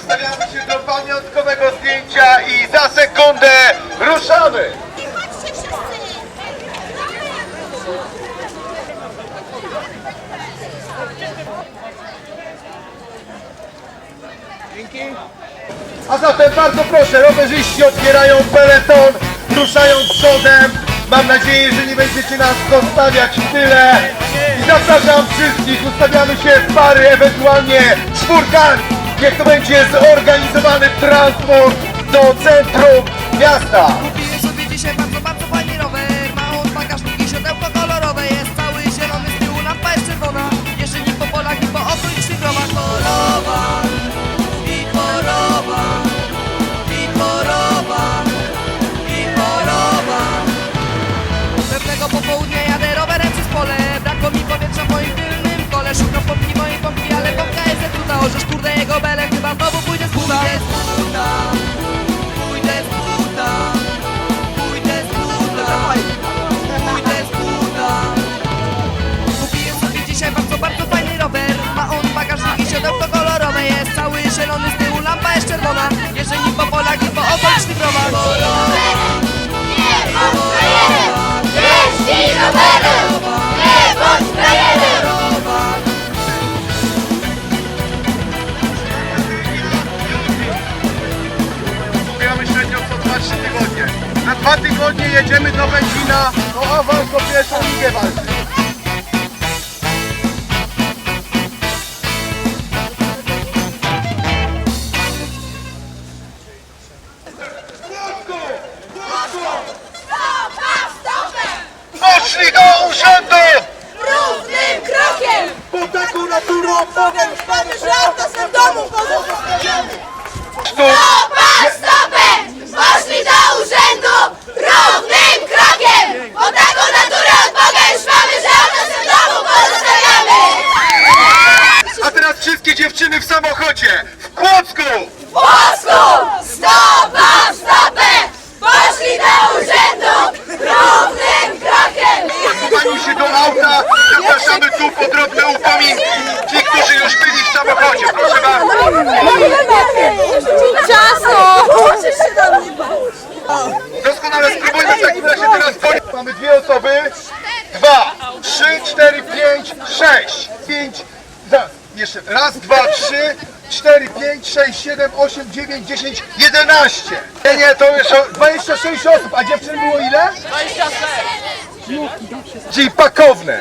ustawiamy się do pamiątkowego zdjęcia i za sekundę ruszamy! Dzięki. A zatem bardzo proszę, rowerzyści otwierają peleton, ruszają przodem. Mam nadzieję, że nie będziecie nas zostawiać w tyle. I zapraszam wszystkich, ustawiamy się w pary, ewentualnie czwórkami. Niech to będzie zorganizowany transport do centrum miasta. spokojnie jedziemy do Będzina, to awans do pierwszą ligę walczy. Poszli do urzędu! Równym krokiem! Bo taką naturą powiem, że to domu! Stop! Ochocie, w Kłodzku! W Kłodzku! Stop na stopę! Poszli do urzędu równym krokiem! Pani się do auta, zapraszamy tu po drobne upominki. Ci, którzy już byli w samochodzie, proszę bardzo. Ciasto! Doskonale, spróbujmy w takim razie teraz... Mamy dwie osoby. Raz, dwa, trzy, cztery, pięć, sześć, siedem, osiem, dziewięć, dziesięć, jedenaście. Nie, nie, to już o- 26 osób, a dziewczyn było ile? 26. Czyli pakowne.